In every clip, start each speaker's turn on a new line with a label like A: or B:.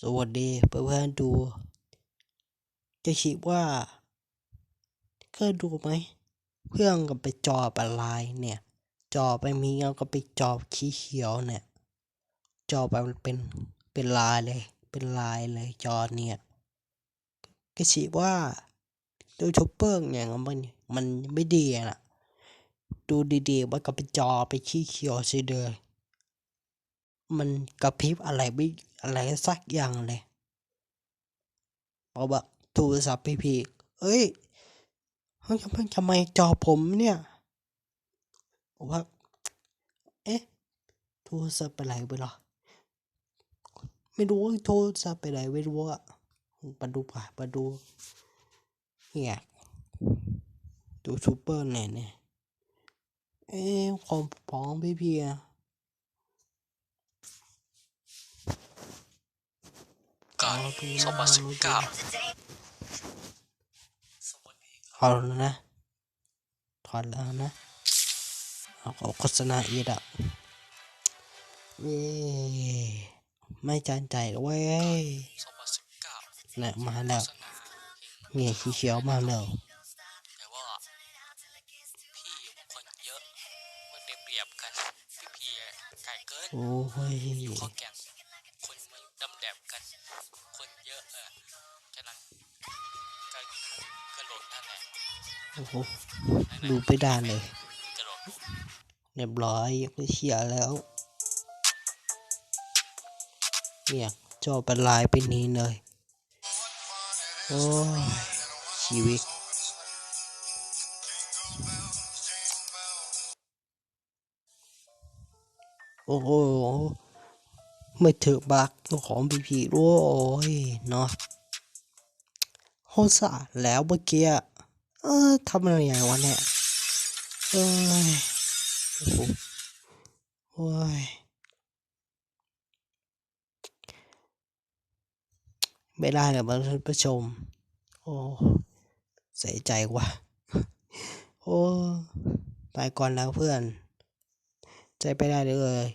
A: สวัสดีเพื่อนๆดู จะคิดว่าเคยดูไหมเพื่อนกับไปจอบอะไรเนี่ย จอบไปมีแล้วก็ไปจอบขี้เขียวเนี่ย จอบไปมันเป็นเป็นลายเลย เป็นลายเลยจอเนี่ยก็คิดว่าดูทูบเบอร์เนี่ยมันมันไม่ดีนะดูดีๆมันก็ไปจอไปขี้เขียวสิเลย มันกระพริบอะไรไม่อะไรสักอย่างเลยเขาบอกโทรศัพท์พี่พี่เอ้ยเฮ้ยทำไมทำไจอผมเนี่ยผมว่า เอ๊ะ โทรศัพท์ไปไหนไปหรอ ไม่รู้โทรศัพท์ไปไหนไม่รู้อะมาดูผ่ามาดูเนี่ยดูซูเปอร์เนี่ยเนี่ย เอ๊ะความพร้อมพี่
B: เพีย 2019
A: ถอนแล้วนะถอนแล้วนะเอาโฆษณาอีดอะเย้ไม่จานใจเว้ย
B: เนี่
A: ยมาแล้วเงี้ยเขียวมาแล้วโอ้ย
B: โอ้
A: โหดูไปได้เลยเรียบร้อยไม่เขียแล้ว เนี่ยจอเป็นลายเป็นนี้เลย โอ้ยชีวิตโอ้โหไม่ถือบักของพีพีด้วยโอ้ยเนาะโหสะแล้วเมื่อกี้ เออทำอะไรอย่างวะเนี่ยเอ้ยโอ้ยไม่ได้เลยท่านผู้ชม โอ้เสียใจว่ะโอ้ไปก่อนแล้วเพื่อน ใจไปได้เลย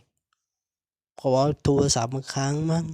A: เพราะว่าโทรศัพท์มันค้างมั้ง